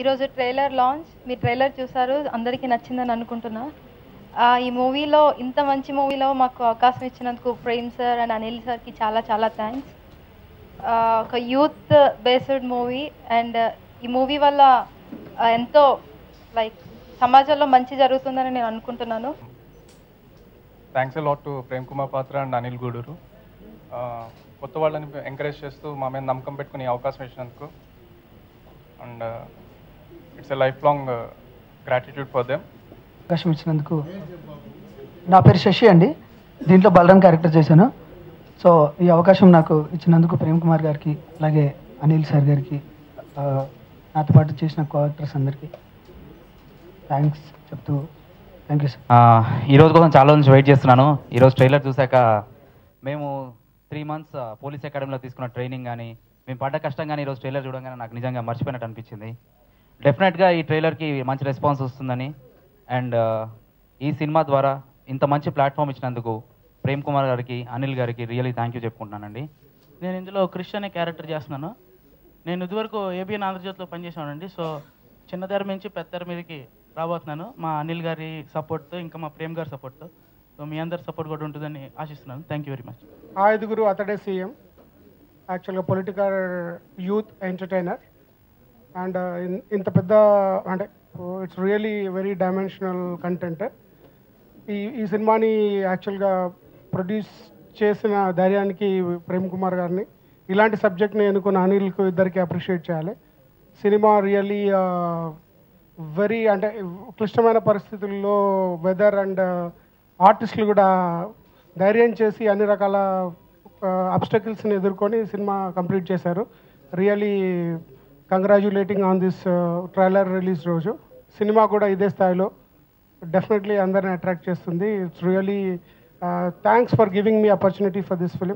ఈరోజు trailer launch. మీ trailer చూసారు అందరికీ నచ్చిందని అనుకుంటున్నా. ఈ మూవీలో ఇంత మంచి మూవీలో మాకు అవకాశం ఇచ్చినందుకు ప్రేమ్ సార్ అండ్ అనిల్ సార్కి చాలా చాలా థ్యాంక్స్ ఒక యూత్ బేస్డ్ మూవీ అండ్ ఈ మూవీ వల్ల ఎంతో లైక్ సమాజంలో మంచి జరుగుతుందని నేను అనుకుంటున్నాను. Thanks lot to Prem Kumar Patra and Anil Gudur కొత్త వాళ్ళని ఎంకరేజ్ చేస్తూ మా మీద నమ్మకం పెట్టుకుని అవకాశం ఇచ్చినందుకు. And it's a life long gratitude for them అవకాశం ఇచ్చినందుకు నా పేరు శశి అండి. దీంట్లో బలరాం క్యారెక్టర్ చేశాను. సో ఈ అవకాశం నాకు ఇచ్చినందుకు ప్రేమ్ కుమార్ గారికి అలాగే అనిల్ సార్ గారికి ఆ, నాతో పాటు చేసిన కో యాక్టర్స్ అందరికీ థ్యాంక్స్ చెప్తూ థ్యాంక్ యూ సార్ ఆ, ఈ రోజు కోసం చాలా నుంచి వెయిట్ చేస్తున్నాను. ఈరోజు ట్రైలర్ చూశాక మేము త్రీ మంత్స్ పోలీస్ అకాడమీలో తీసుకున్న ట్రైనింగ్ కానీ మేము పడ్డ కష్టం కానీ ఈరోజు ట్రైలర్ చూడగానే నాకు నిజంగా మర్చిపోయినట్టు అనిపించింది. డెఫినెట్గా ఈ ట్రైలర్కి మంచి రెస్పాన్స్ వస్తుందని. అండ్ ఈ సినిమా ద్వారా ఇంత మంచి ప్లాట్ఫామ్ ఇచ్చినందుకు ప్రేమ్ కుమార్ గారికి అనిల్ గారికి రియలీ థ్యాంక్ యూ చెప్పుకుంటున్నానండి. నేను ఇందులో క్రిష్ అనే క్యారెక్టర్ చేస్తున్నాను. నేను ఇదివరకు ఏబిఎన్ ఆంధ్రజ్యోతిలో పనిచేసానండి సో చిన్న తెర నుంచి పెద్ద తెర మీదకి రాబోతున్నాను. మా అనిల్ గారి సపోర్ట్తో ఇంకా మా ప్రేమ్ గారి సపోర్ట్తో సో మీ అందరి సపోర్ట్ కూడా ఉంటుందని ఆశిస్తున్నాను. థ్యాంక్ యూ వెరీ మచ్ ఆ ఐదుగురు అతడే సీఎం యాక్చువల్గా పొలిటికల్ యూత్ ఎంటర్టైనర్ అండ్ ఇంత పెద్ద అంటే it's really very dimensional content ఈ ఈ సినిమాని యాక్చువల్గా ప్రొడ్యూస్ చేసిన ధైర్యానికి ప్రేమ్ కుమార్ గారిని ఇలాంటి సబ్జెక్ట్ని ఎన్నుకున్న అనిల్కు ఇద్దరికి అప్రిషియేట్ చేయాలి. సినిమా రియల్లీ వెరీ అంటే క్లిష్టమైన పరిస్థితుల్లో వెదర్ అండ్ ఆర్టిస్టులు కూడా ధైర్యం చేసి అన్ని రకాల అబ్స్టకిల్స్ని ఎదుర్కొని సినిమా కంప్లీట్ చేశారు. Really congratulating on this trailer release రోజు. సినిమా కూడా ఇదే స్థాయిలో. డెఫినెట్లీ అందరిని అట్రాక్ట్ చేస్తుంది. It's really thanks for giving me opportunity for this film